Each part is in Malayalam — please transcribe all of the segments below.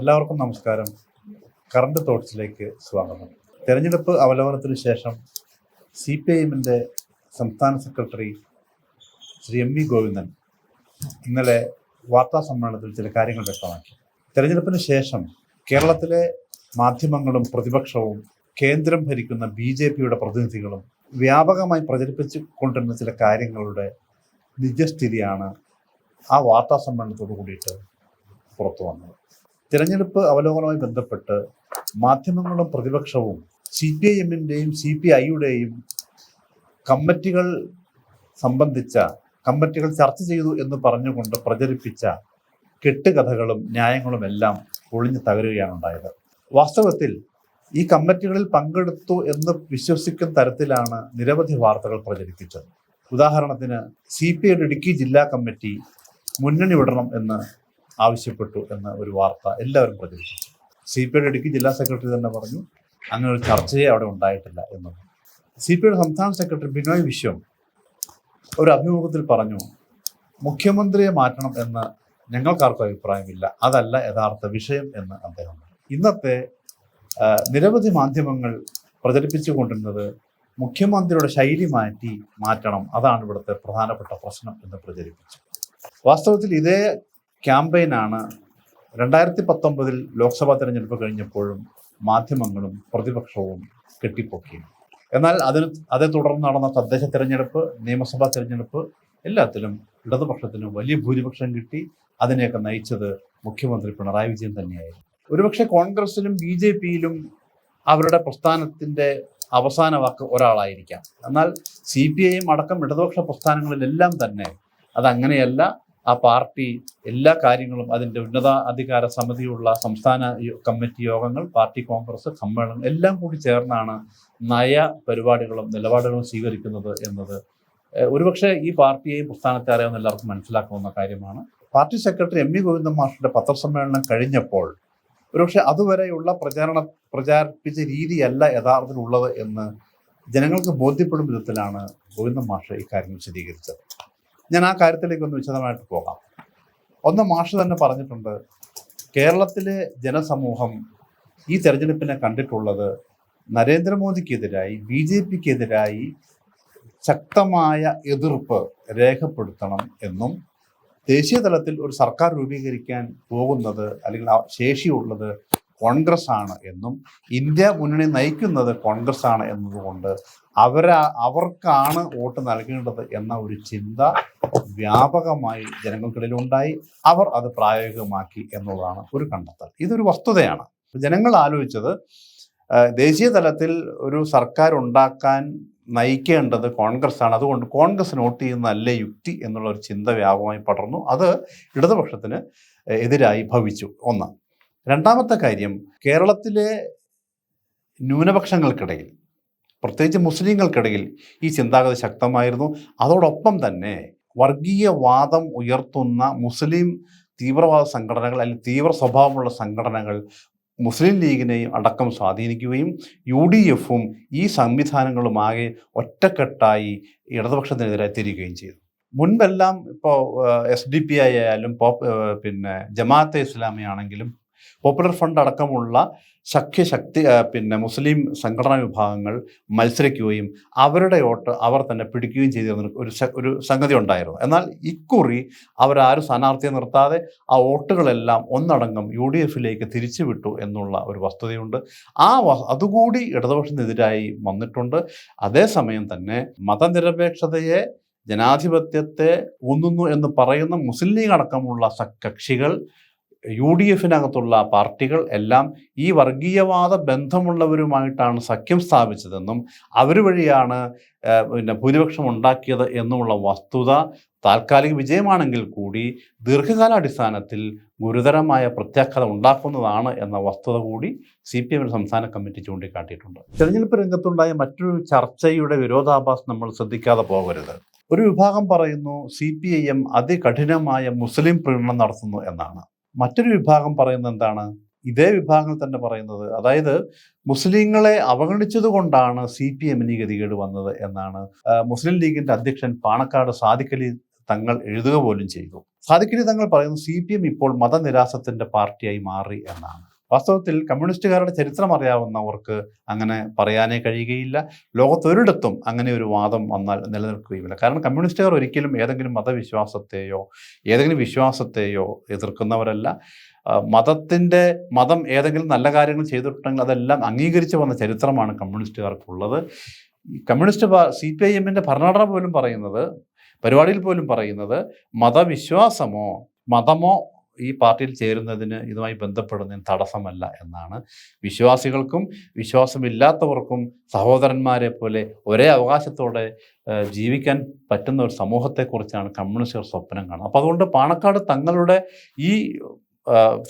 എല്ലാവർക്കും നമസ്കാരം. കറണ്ട് തോട്ട്സിലേക്ക് സ്വാഗതം. തെരഞ്ഞെടുപ്പ് അവലോകനത്തിന് ശേഷം സി പി ഐഎമ്മിന്റെ സംസ്ഥാന secretary Shri M V Govindan ഇന്നലെ വാർത്താ സമ്മേളനത്തിൽ ചില കാര്യങ്ങൾ വ്യക്തമാക്കി. തെരഞ്ഞെടുപ്പിന് ശേഷം കേരളത്തിലെ മാധ്യമങ്ങളും പ്രതിപക്ഷവും കേന്ദ്രം ഭരിക്കുന്ന ബി ജെ പിയുടെ പ്രതിനിധികളും വ്യാപകമായി പ്രചരിപ്പിച്ചു കൊണ്ടിരുന്ന ചില കാര്യങ്ങളുടെ നിജസ്ഥിതിയാണ് ആ വാർത്താ സമ്മേളനത്തോട് കൂടിയിട്ട് പുറത്തു വന്നത്. തിരഞ്ഞെടുപ്പ് അവലോകനവുമായി ബന്ധപ്പെട്ട് മാധ്യമങ്ങളും പ്രതിപക്ഷവും സി പി ഐ എമ്മിന്റെയും സി പി ഐയുടെയും കമ്മിറ്റികൾ സംബന്ധിച്ച കമ്മിറ്റികൾ ചർച്ച ചെയ്തു എന്ന് പറഞ്ഞുകൊണ്ട് പ്രചരിപ്പിച്ച കെട്ടുകഥകളും ന്യായങ്ങളും എല്ലാം പൊളിഞ്ഞു തകരുകയാണ് ഉണ്ടായത്. വാസ്തവത്തിൽ ഈ കമ്മിറ്റികളിൽ പങ്കെടുത്തു എന്ന് വിശ്വസിക്കുന്ന തരത്തിലാണ് നിരവധി വാർത്തകൾ പ്രചരിപ്പിച്ചത്. ഉദാഹരണത്തിന് സി പി ഐയുടെ ഇടുക്കി ജില്ലാ കമ്മിറ്റി മുന്നണി വിടണം എന്ന് ആവശ്യപ്പെട്ടു എന്ന ഒരു വാർത്ത എല്ലാവരും പ്രചരിപ്പിച്ചു. സി പി ഐയുടെ ഇടുക്കി ജില്ലാ സെക്രട്ടറി തന്നെ പറഞ്ഞു അങ്ങനെ ഒരു ചർച്ചയെ അവിടെ ഉണ്ടായിട്ടില്ല എന്നത്. സി പി ഐയുടെ സംസ്ഥാന സെക്രട്ടറി ബിനോയ് വിശ്വം ഒരു അഭിമുഖത്തിൽ പറഞ്ഞു മുഖ്യമന്ത്രിയെ മാറ്റണം എന്ന് ഞങ്ങൾക്കാർക്കും അഭിപ്രായമില്ല. അതല്ല യഥാർത്ഥ വിഷയം എന്ന് അദ്ദേഹം. ഇന്നത്തെ നിരവധി മാധ്യമങ്ങൾ പ്രചരിപ്പിച്ചു കൊണ്ടിരുന്നത് മുഖ്യമന്ത്രിയുടെ ശൈലി മാറ്റി മാറ്റണം. അതാണ് ഇവിടുത്തെ പ്രധാനപ്പെട്ട പ്രശ്നം എന്ന് പ്രചരിപ്പിച്ചു. വാസ്തവത്തിൽ ഇതേ ക്യാമ്പയിനാണ് രണ്ടായിരത്തി പത്തൊമ്പതിൽ ലോക്സഭാ തെരഞ്ഞെടുപ്പ് കഴിഞ്ഞപ്പോഴും മാധ്യമങ്ങളും പ്രതിപക്ഷവും കെട്ടിപ്പൊക്കിയത്. എന്നാൽ അതിന് അതേ തുടർന്ന് നടന്ന തദ്ദേശ തെരഞ്ഞെടുപ്പ് നിയമസഭാ തെരഞ്ഞെടുപ്പ് എല്ലാത്തിലും ഇടതുപക്ഷത്തിന് വലിയ ഭൂരിപക്ഷം കിട്ടി. അതിനെയൊക്കെ നയിച്ചത് മുഖ്യമന്ത്രി പിണറായി വിജയൻ തന്നെയായിരുന്നു. ഒരുപക്ഷെ കോൺഗ്രസിലും ബി ജെ പിയിലും അവരുടെ പ്രസ്ഥാനത്തിന്റെ അവസാന വാക്ക് ഒരാളായിരിക്കാം. എന്നാൽ സി പി ഐയും അടക്കം ഇടതുപക്ഷ പ്രസ്ഥാനങ്ങളിലെല്ലാം തന്നെ അതങ്ങനെയല്ല. ആ പാർട്ടി എല്ലാ കാര്യങ്ങളും അതിന്റെ ഉന്നതാധികാര സമിതിയുള്ള സംസ്ഥാന കമ്മിറ്റി യോഗങ്ങൾ പാർട്ടി കോൺഗ്രസ് സമ്മേളനം എല്ലാം കൂടി ചേർന്നാണ് നയ പരിപാടികളും നിലപാടുകളും സ്വീകരിക്കുന്നത് എന്നത്. ഒരുപക്ഷെ ഈ പാർട്ടിയെയും പ്രസ്ഥാനത്തെ അറിയാവുന്ന എല്ലാവർക്കും മനസ്സിലാക്കാവുന്ന കാര്യമാണ്. Party secretary M V Govindan മാഷിന്റെ പത്രസമ്മേളനം കഴിഞ്ഞപ്പോൾ ഒരുപക്ഷെ അതുവരെയുള്ള പ്രചാരണ പ്രചാരിപ്പിച്ച രീതിയല്ല യഥാർത്ഥത്തിലുള്ളത് എന്ന് ജനങ്ങൾക്ക് ബോധ്യപ്പെടും വിധത്തിലാണ് ഗോവിന്ദൻ മാഷ് ഇക്കാര്യം വിശദീകരിച്ചത്. ഞാൻ ആ കാര്യത്തിലേക്ക് ഒന്ന് വിശദമായിട്ട് പോകാം. ഒന്ന് മാഷ് തന്നെ പറഞ്ഞിട്ടുണ്ട് കേരളത്തിലെ ജനസമൂഹം ഈ തെരഞ്ഞെടുപ്പിനെ കണ്ടിട്ടുള്ളത് നരേന്ദ്രമോദിക്കെതിരായി ബി ജെ പിക്കെതിരായി ശക്തമായ എതിർപ്പ് രേഖപ്പെടുത്തണം എന്നും ദേശീയ തലത്തിൽ ഒരു സർക്കാർ രൂപീകരിക്കാൻ പോകുന്നത് അല്ലെങ്കിൽ ശേഷിയുള്ളത് കോൺഗ്രസ് ആണ് എന്നും ഇന്ത്യ മുന്നണി നയിക്കുന്നത് കോൺഗ്രസ് ആണ് എന്നതുകൊണ്ട് അവരാ അവർക്കാണ് വോട്ട് നൽകേണ്ടത് എന്ന ഒരു ചിന്ത വ്യാപകമായി ജനങ്ങൾക്കിടയിൽ ഉണ്ടായി അവർ അത് പ്രായോഗികമാക്കി എന്നുള്ളതാണ് ഒരു കണ്ടെത്തൽ. ഇതൊരു വസ്തുതയാണ്. ജനങ്ങൾ ആലോചിച്ചത് ദേശീയ തലത്തിൽ ഒരു സർക്കാർ ഉണ്ടാക്കാൻ നയിക്കേണ്ടത് കോൺഗ്രസ് ആണ് അതുകൊണ്ട് കോൺഗ്രസ് വോട്ട് ചെയ്യുന്നതല്ലേ യുക്തി എന്നുള്ള ഒരു ചിന്ത വ്യാപകമായി പടർന്നു. അത് ഇടതുപക്ഷത്തിന് എതിരായി ഭവിച്ചു. ഒന്ന്. രണ്ടാമത്തെ കാര്യം കേരളത്തിലെ ന്യൂനപക്ഷങ്ങൾക്കിടയിൽ പ്രത്യേകിച്ച് മുസ്ലിങ്ങൾക്കിടയിൽ ഈ ചിന്താഗതി ശക്തമായിരുന്നു. അതോടൊപ്പം തന്നെ വർഗീയവാദം ഉയർത്തുന്ന മുസ്ലിം തീവ്രവാദ സംഘടനകൾ അല്ലെങ്കിൽ തീവ്ര സ്വഭാവമുള്ള സംഘടനകൾ മുസ്ലിം ലീഗിനെയും അടക്കം സ്വാധീനിക്കുകയും യു ഡി എഫും ഈ സംവിധാനങ്ങളുമാകെ ഒറ്റക്കെട്ടായി ഇടതുപക്ഷത്തിനെതിരെ തിരികുകയും ചെയ്തു. മുൻപെല്ലാം ഇപ്പോൾ എസ് ഡി പി ഐ ആയാലും പിന്നെ ജമാഅത്തെ ഇസ്ലാമി ആണെങ്കിലും പോപ്പുലർ ഫണ്ട് അടക്കമുള്ള സഖ്യശക്തി പിന്നെ മുസ്ലിം സംഘടനാ വിഭാഗങ്ങൾ മത്സരിക്കുകയും അവരുടെ വോട്ട് അവർ തന്നെ പിടിക്കുകയും ചെയ്തിരുന്ന ഒരു ഒരു സംഗതി ഉണ്ടായിരുന്നു. എന്നാൽ ഇക്കുറി അവരാരും സ്ഥാനാർത്ഥിയെ നിർത്താതെ ആ വോട്ടുകളെല്ലാം ഒന്നടങ്കം യു ഡി എഫിലേക്ക് തിരിച്ചുവിട്ടു എന്നുള്ള ഒരു വസ്തുതയുണ്ട്. ആ അതുകൂടി ഇടതുപക്ഷത്തിനെതിരായി വന്നിട്ടുണ്ട്. അതേസമയം തന്നെ മതനിരപേക്ഷതയെ ജനാധിപത്യത്തെ ഊന്നുന്നു എന്ന് പറയുന്ന മുസ്ലിം ലീഗ് അടക്കമുള്ള കക്ഷികൾ യു ഡി എഫിനകത്തുള്ള പാർട്ടികൾ എല്ലാം ഈ വർഗീയവാദ ബന്ധമുള്ളവരുമായിട്ടാണ് സഖ്യം സ്ഥാപിച്ചതെന്നും അവർ വഴിയാണ് പിന്നെ ഭൂരിപക്ഷം ഉണ്ടാക്കിയത് എന്നുമുള്ള വസ്തുത താൽക്കാലിക വിജയമാണെങ്കിൽ കൂടി ദീർഘകാലാടിസ്ഥാനത്തിൽ ഗുരുതരമായ പ്രത്യാഘാതം ഉണ്ടാക്കുന്നതാണ് എന്ന വസ്തുത കൂടി സി പി എമ്മിന്റെ സംസ്ഥാന കമ്മിറ്റി ചൂണ്ടിക്കാട്ടിയിട്ടുണ്ട്. തെരഞ്ഞെടുപ്പ് രംഗത്തുണ്ടായ മറ്റൊരു ചർച്ചയുടെ വിരോധാഭാസം നമ്മൾ ശ്രദ്ധിക്കാതെ പോകരുത്. ഒരു വിഭാഗം പറയുന്നു സി പി ഐ എം അതികഠിനമായ മുസ്ലിം പ്രീണനം നടത്തുന്നു എന്നാണ്. മറ്റൊരു വിഭാഗം പറയുന്നത് എന്താണ്? ഇതേ വിഭാഗങ്ങൾ തന്നെ പറയുന്നത്. അതായത് മുസ്ലിങ്ങളെ അവഗണിച്ചത് കൊണ്ടാണ് സി പി എമ്മിന് ഗതികേട് വന്നത് എന്നാണ്. മുസ്ലിം ലീഗിന്റെ അധ്യക്ഷൻ പാണക്കാട് സാദിഖലി തങ്ങൾ എഴുതുക പോലും ചെയ്തു. സാദിഖലി തങ്ങൾ പറയുന്നു സി ഇപ്പോൾ മതനിരാസത്തിന്റെ പാർട്ടിയായി മാറി എന്നാണ്. വാസ്തവത്തിൽ കമ്മ്യൂണിസ്റ്റുകാരുടെ ചരിത്രം അറിയാവുന്നവർക്ക് അങ്ങനെ പറയാനേ കഴിയുകയില്ല. ലോകത്തൊരിടത്തും അങ്ങനെ ഒരു വാദം വന്നാൽ നിലനിൽക്കുകയുമില്ല. കാരണം കമ്മ്യൂണിസ്റ്റുകാർ ഒരിക്കലും ഏതെങ്കിലും മതവിശ്വാസത്തെയോ ഏതെങ്കിലും വിശ്വാസത്തെയോ എതിർക്കുന്നവരല്ല. മതത്തിന്റെ മതം ഏതെങ്കിലും നല്ല കാര്യങ്ങൾ ചെയ്തിട്ടുണ്ടെങ്കിൽ അതെല്ലാം അംഗീകരിച്ച് വന്ന ചരിത്രമാണ് കമ്മ്യൂണിസ്റ്റുകാർക്കുള്ളത്. കമ്മ്യൂണിസ്റ്റ് സി പി ഐ എമ്മിന്റെ ഭരണഘടന പോലും പറയുന്നത് പരിപാടിയിൽ പോലും പറയുന്നത് മതവിശ്വാസമോ മതമോ ഈ പാർട്ടിയിൽ ചേരുന്നതിന് ഇതുമായി ബന്ധപ്പെടുന്നതിന് തടസ്സമല്ല എന്നാണ് വിശ്വാസികൾക്കും വിശ്വാസമില്ലാത്തവർക്കും സഹോദരന്മാരെ പോലെ ഒരേ അവകാശത്തോടെ ജീവിക്കാൻ പറ്റുന്ന ഒരു സമൂഹത്തെക്കുറിച്ചാണ് കമ്മ്യൂണിസ്റ്റുകൾ സ്വപ്നം കാണുന്നത്. അപ്പോൾ അതുകൊണ്ട് പാണക്കാട് തങ്ങളുടെ ഈ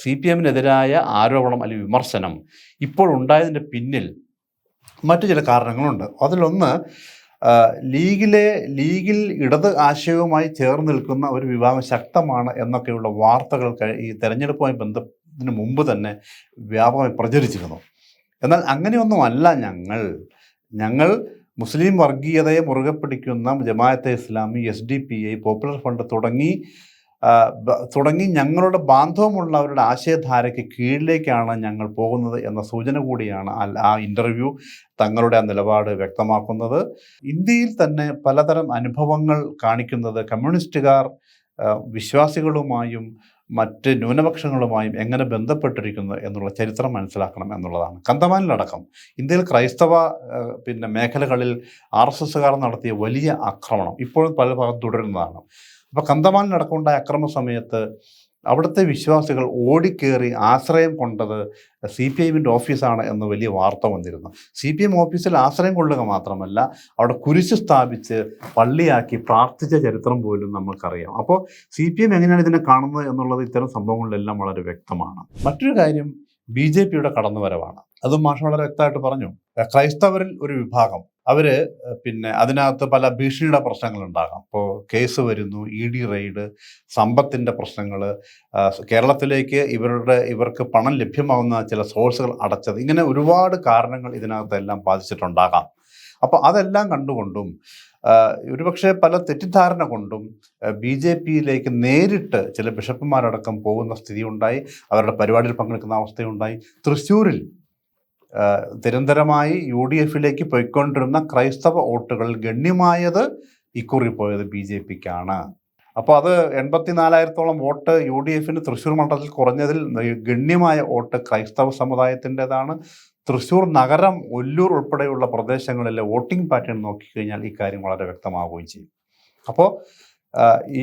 സി പി എമ്മിനെതിരായ ആരോപണം അല്ലെങ്കിൽ വിമർശനം ഇപ്പോൾ ഉണ്ടായതിന്റെ പിന്നിൽ മറ്റു ചില കാരണങ്ങളുണ്ട്. അതിലൊന്ന് ലീഗിലെ ലീഗിൽ ഇടത് ആശയവുമായി ചേർന്ന് നിൽക്കുന്ന ഒരു വിഭാഗം ശക്തമാണ് എന്നൊക്കെയുള്ള വാർത്തകൾ ഈ തെരഞ്ഞെടുപ്പുമായി ബന്ധത്തിന് മുമ്പ് തന്നെ വ്യാപകമായി പ്രചരിച്ചിരുന്നു. എന്നാൽ അങ്ങനെയൊന്നുമല്ല ഞങ്ങൾ. ഞങ്ങൾ മുസ്ലിം വർഗീയതയെ മുറുകെ പിടിക്കുന്ന Jamaat-e Islami S D P I popular front തുടങ്ങി തുടങ്ങി ഞങ്ങളുടെ ബാന്ധവമുള്ളവരുടെ ആശയധാരയ്ക്ക് കീഴിലേക്കാണ് ഞങ്ങൾ പോകുന്നത് എന്ന സൂചന കൂടിയാണ് ആ- ഇന്റർവ്യൂ തങ്ങളുടെ ആ നിലപാട് വ്യക്തമാക്കുന്നത്. ഇന്ത്യയിൽ തന്നെ പലതരം അനുഭവങ്ങൾ കാണിക്കുന്നത് കമ്മ്യൂണിസ്റ്റുകാർ വിശ്വാസികളുമായും മറ്റ് ന്യൂനപക്ഷങ്ങളുമായും എങ്ങനെ ബന്ധപ്പെട്ടിരിക്കുന്നു എന്നുള്ള ചരിത്രം മനസ്സിലാക്കണം എന്നുള്ളതാണ്. കന്തമാനിലടക്കം ഇന്ത്യയിൽ ക്രൈസ്തവ പിന്നെ മേഖലകളിൽ ആർ എസ് എസ്സുകാർ നടത്തിയ വലിയ ആക്രമണം ഇപ്പോഴും പല ഭാഗത്ത് തുടരുന്നതാണ്. അപ്പോൾ കന്തമാനിലടക്കമുണ്ടായ അക്രമ സമയത്ത് അവിടുത്തെ വിശ്വാസികൾ ഓടിക്കേറി ആശ്രയം കൊണ്ടത് സി പി ഐമിന്റെ ഓഫീസാണ് എന്ന് വലിയ വാർത്ത വന്നിരുന്നു. സി പി എം ഓഫീസിൽ ആശ്രയം കൊള്ളുക മാത്രമല്ല അവിടെ കുരിശ് സ്ഥാപിച്ച് പള്ളിയാക്കി പ്രാർത്ഥിച്ച ചരിത്രം പോലും നമുക്കറിയാം അപ്പോൾ സി പി എം എങ്ങനെയാണ് ഇതിനെ കാണുന്നത് എന്നുള്ളത് ഇത്തരം സംഭവങ്ങളിലെല്ലാം വളരെ വ്യക്തമാണ്. മറ്റൊരു കാര്യം ബി ജെ പിയുടെ കടന്നുവരവാണ്. അതും മാഷ് വളരെ വ്യക്തമായിട്ട് പറഞ്ഞു. ക്രൈസ്തവരിൽ ഒരു വിഭാഗം അവർ പിന്നെ അതിനകത്ത് പല ഭീഷണിയുടെ പ്രശ്നങ്ങൾ ഉണ്ടാകാം ഇപ്പോൾ കേസ് വരുന്നു ഇ ഡി റെയ്ഡ് സമ്പത്തിന്റെ പ്രശ്നങ്ങൾ കേരളത്തിലേക്ക് ഇവരുടെ ഇവർക്ക് പണം ലഭ്യമാകുന്ന ചില സോഴ്സുകൾ അടച്ചത് ഇങ്ങനെ ഒരുപാട് കാരണങ്ങൾ ഇതിനകത്തെല്ലാം ബാധിച്ചിട്ടുണ്ടാകാം. അപ്പോൾ അതെല്ലാം കണ്ടുകൊണ്ടും ഒരുപക്ഷെ പല തെറ്റിദ്ധാരണ കൊണ്ടും ബി ജെ പിയിലേക്ക് നേരിട്ട് ചില ബിഷപ്പുമാരടക്കം പോകുന്ന സ്ഥിതി ഉണ്ടായി അവരുടെ പരിപാടിയിൽ പങ്കെടുക്കുന്ന അവസ്ഥയുണ്ടായി. തൃശ്ശൂരിൽ നിരന്തരമായി യു ഡി എഫിലേക്ക് പോയിക്കൊണ്ടിരുന്ന ക്രൈസ്തവ വോട്ടുകൾ ഗണ്യമായത് ഇക്കുറി പോയത് ബി ജെ പിക്കാണ്. അപ്പോൾ അത് എൺപത്തി നാലായിരത്തോളം വോട്ട് യു ഡി എഫിന് തൃശ്ശൂർ മണ്ഡലത്തിൽ കുറഞ്ഞതിൽ ഗണ്യമായ വോട്ട് ക്രൈസ്തവ സമുദായത്തിന്റെതാണ്. തൃശ്ശൂർ നഗരം ഒല്ലൂർ ഉൾപ്പെടെയുള്ള പ്രദേശങ്ങളിലെ വോട്ടിംഗ് പാറ്റേൺ നോക്കിക്കഴിഞ്ഞാൽ ഇക്കാര്യം കാര്യം വളരെ വ്യക്തമാവുകയും ചെയ്യും. അപ്പോൾ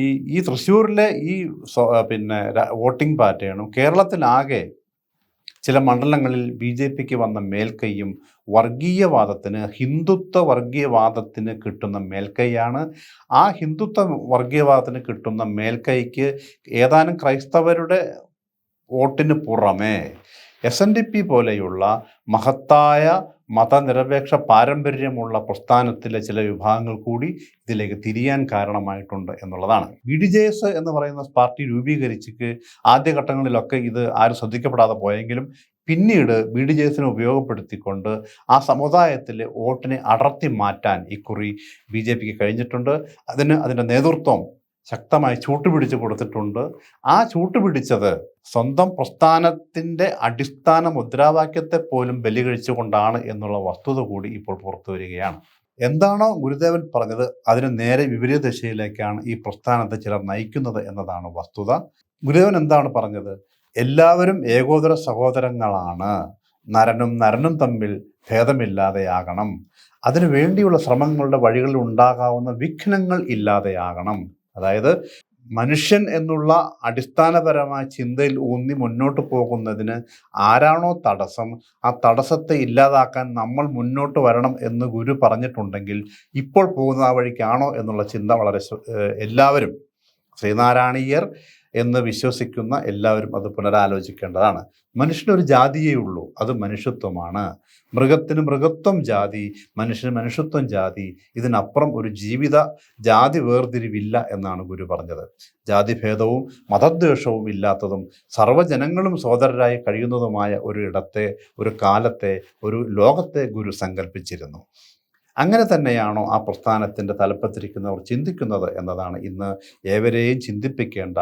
ഈ ഈ തൃശ്ശൂരിലെ ഈ പിന്നെ വോട്ടിംഗ് പാറ്റേണും കേരളത്തിലാകെ ചില മണ്ഡലങ്ങളിൽ ബി ജെ പിക്ക് വന്ന മേൽക്കൈയും വർഗീയവാദത്തിന് ഹിന്ദുത്വ വർഗീയവാദത്തിന് കിട്ടുന്ന മേൽക്കൈയാണ്. ആ ഹിന്ദുത്വ വർഗീയവാദത്തിന് കിട്ടുന്ന മേൽക്കൈക്ക് ഏതാനും ക്രൈസ്തവരുടെ വോട്ടിന് പുറമേ എസ് എൻ ഡി പി പോലെയുള്ള മഹത്തായ മതനിരപേക്ഷ പാരമ്പര്യമുള്ള പ്രസ്ഥാനത്തിലെ ചില വിഭാഗങ്ങൾ കൂടി ഇതിലേക്ക് തിരിയാൻ കാരണമായിട്ടുണ്ട് എന്നുള്ളതാണ്. ബി ഡി ജെ എസ് എന്ന് പറയുന്ന പാർട്ടി രൂപീകരിച്ചിട്ട് ആദ്യഘട്ടങ്ങളിലൊക്കെ ഇത് ആരും ശ്രദ്ധിക്കപ്പെടാതെ പോയെങ്കിലും പിന്നീട് ബി ഡി ജെ എസിനെ ഉപയോഗപ്പെടുത്തിക്കൊണ്ട് ആ സമുദായത്തിലെ വോട്ടിനെ അടർത്തി മാറ്റാൻ ഇക്കുറി ബി ജെ പിക്ക് കഴിഞ്ഞിട്ടുണ്ട്. അതിന് അതിന്റെ നേതൃത്വം ശക്തമായി ചൂട്ടുപിടിച്ച് കൊടുത്തിട്ടുണ്ട്. ആ ചൂട്ടുപിടിച്ചത് സ്വന്തം പ്രസ്ഥാനത്തിന്റെ അടിസ്ഥാന മുദ്രാവാക്യത്തെ പോലും ബലി കഴിച്ചുകൊണ്ടാണ് എന്നുള്ള വസ്തുത കൂടി ഇപ്പോൾ പുറത്തു വരികയാണ്. എന്താണോ ഗുരുദേവൻ പറഞ്ഞത് അതിന് നേരെ വിപരീത ദിശയിലേക്കാണ് ഈ പ്രസ്ഥാനത്തെ ചിലർ നയിക്കുന്നത് എന്നതാണ് വസ്തുത. ഗുരുദേവൻ എന്താണ് പറഞ്ഞത്? എല്ലാവരും ഏകോദര സഹോദരങ്ങളാണ്. നരനും നരനും തമ്മിൽ ഭേദമില്ലാതെയാകണം. അതിനു വേണ്ടിയുള്ള ശ്രമങ്ങളുടെ വഴികളിൽ ഉണ്ടാകാവുന്ന വിഘ്നങ്ങൾ ഇല്ലാതെയാകണം. അതായത് മനുഷ്യൻ എന്നുള്ള അടിസ്ഥാനപരമായ ചിന്തയിൽ ഊന്നി മുന്നോട്ട് പോകുന്നതിന് ആരാണോ തടസ്സം ആ തടസ്സത്തെ ഇല്ലാതാക്കാൻ നമ്മൾ മുന്നോട്ട് വരണം എന്ന് ഗുരു പറഞ്ഞിട്ടുണ്ടെങ്കിൽ ഇപ്പോൾ പോകുന്ന ആ വഴിക്കാണോ എന്നുള്ള ചിന്ത വളരെ എല്ലാവരും ശ്രീനാരായണീയർ എന്ന് വിശ്വസിക്കുന്ന എല്ലാവരും അത് പുനരാലോചിക്കേണ്ടതാണ്. മനുഷ്യനൊരു ജാതിയേ ഉള്ളൂ അത് മനുഷ്യത്വമാണ്. മൃഗത്തിന് മൃഗത്വം ജാതി മനുഷ്യന് മനുഷ്യത്വം ജാതി ഇതിനപ്പുറം ഒരു ജീവിത ജാതി വേർതിരിവില്ല എന്നാണ് ഗുരു പറഞ്ഞത്. ജാതിഭേദവും മതദ്വേഷവും ഇല്ലാത്തതും സർവജനങ്ങളും സോദരരായി കഴിയുന്നതുമായ ഒരു ഇടത്തെ ഒരു കാലത്തെ ഒരു ലോകത്തെ ഗുരു സങ്കല്പിച്ചിരുന്നു അങ്ങനെ തന്നെയാണോ ആ പ്രസ്ഥാനത്തിന്റെ തലപ്പത്തിരിക്കുന്നവർ ചിന്തിക്കുന്നത് എന്നതാണ് ഇന്ന് ഏവരെയും ചിന്തിപ്പിക്കേണ്ട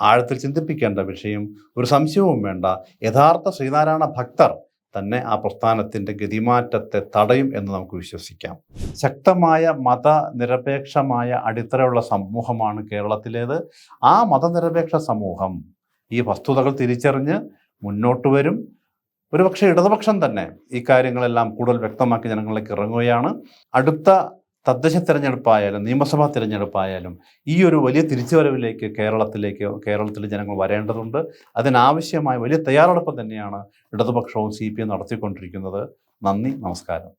ആഴത്തിൽ ചിന്തിപ്പിക്കേണ്ട വിഷയം ഒരു സംശയവും വേണ്ട. യഥാർത്ഥ ശ്രീനാരായണ ഭക്തർ തന്നെ ആ പ്രസ്ഥാനത്തിന്റെ ഗതിമാറ്റത്തെ തടയും എന്ന് നമുക്ക് വിശ്വസിക്കാം. ശക്തമായ മതനിരപേക്ഷമായ അടിത്തറയുള്ള സമൂഹമാണ് കേരളത്തിലേത്. ആ മതനിരപേക്ഷ സമൂഹം ഈ വസ്തുതകൾ തിരിച്ചറിഞ്ഞ് മുന്നോട്ട് വരും. ഒരുപക്ഷെ ഇടതുപക്ഷം തന്നെ ഈ കാര്യങ്ങളെല്ലാം കൂടുതൽ വ്യക്തമാക്കി ജനങ്ങളിലേക്ക് ഇറങ്ങുകയാണ്. അടുത്ത തദ്ദേശ തിരഞ്ഞെടുപ്പായാലും നിയമസഭാ തിരഞ്ഞെടുപ്പായാലും ഈ ഒരു വലിയ തിരിച്ചുവരവിലേക്ക് കേരളത്തിലേക്ക് കേരളത്തിലെ ജനങ്ങൾ വരേണ്ടതുണ്ട്. അതിനാവശ്യമായ വലിയ തയ്യാറെടുപ്പ് തന്നെയാണ് ഇടതുപക്ഷവും സി പി എം നടത്തിക്കൊണ്ടിരിക്കുന്നത്. നന്ദി നമസ്കാരം.